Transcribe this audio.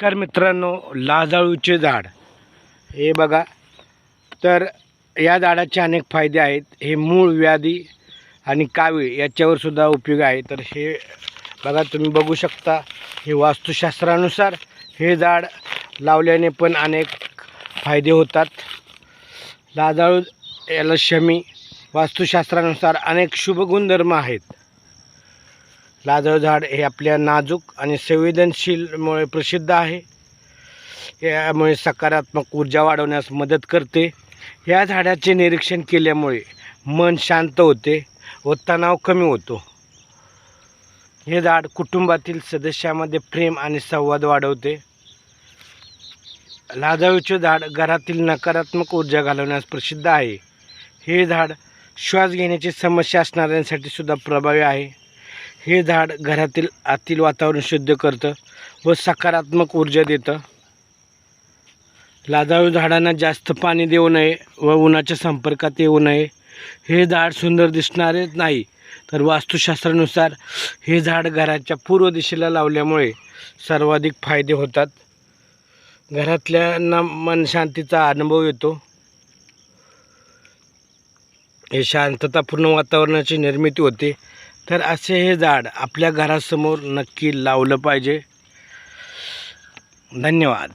नमस्कार मित्रांनो लाजाळूचे झाड. हे बघा तर या झाडाचे अनेक फायदे आहेत. हे मूळ व्याधी आणि कावीळ याच्यावर सुद्धा उपयोग आहे. तर हे बघा तुम्ही बघू शकता हे वास्तुशास्त्रानुसार हे झाड लावल्याने पण अनेक फायदे होतात. लाजाळू याला शमी वास्तुशास्त्रानुसार अनेक शुभ गुणधर्म आहेत. लाजळ झाड हे आपल्या नाजूक आणि संवेदनशीलमुळे प्रसिद्ध आहे. यामुळे सकारात्मक ऊर्जा वाढवण्यास मदत करते. या झाडाचे निरीक्षण केल्यामुळे मन शांत होते व तणाव कमी होतो. हे झाड कुटुंबातील सदस्यामध्ये प्रेम आणि संवाद वाढवते. लाजाळूचे झाड घरातील नकारात्मक ऊर्जा घालवण्यास प्रसिद्ध आहे. हे झाड श्वास घेण्याची समस्या असणाऱ्यांसाठी सुद्धा प्रभावी आहे. हे झाड घरातील आतील वातावरण शुद्ध करतं व सकारात्मक ऊर्जा देतं. लाजाळू झाडांना जास्त पाणी देऊ नये व उन्हाच्या संपर्कात येऊ नये. हे झाड सुंदर दिसणारेच नाही तर वास्तुशास्त्रानुसार हे झाड घराच्या पूर्व दिशेला लावल्यामुळे सर्वाधिक फायदे होतात. घरातल्यांना मन शांतीचा अनुभव येतो. हे शांततापूर्ण वातावरणाची निर्मिती होते. तर असे हे झाड आपल्या घरासमोर नक्की लावलं पाहिजे. धन्यवाद.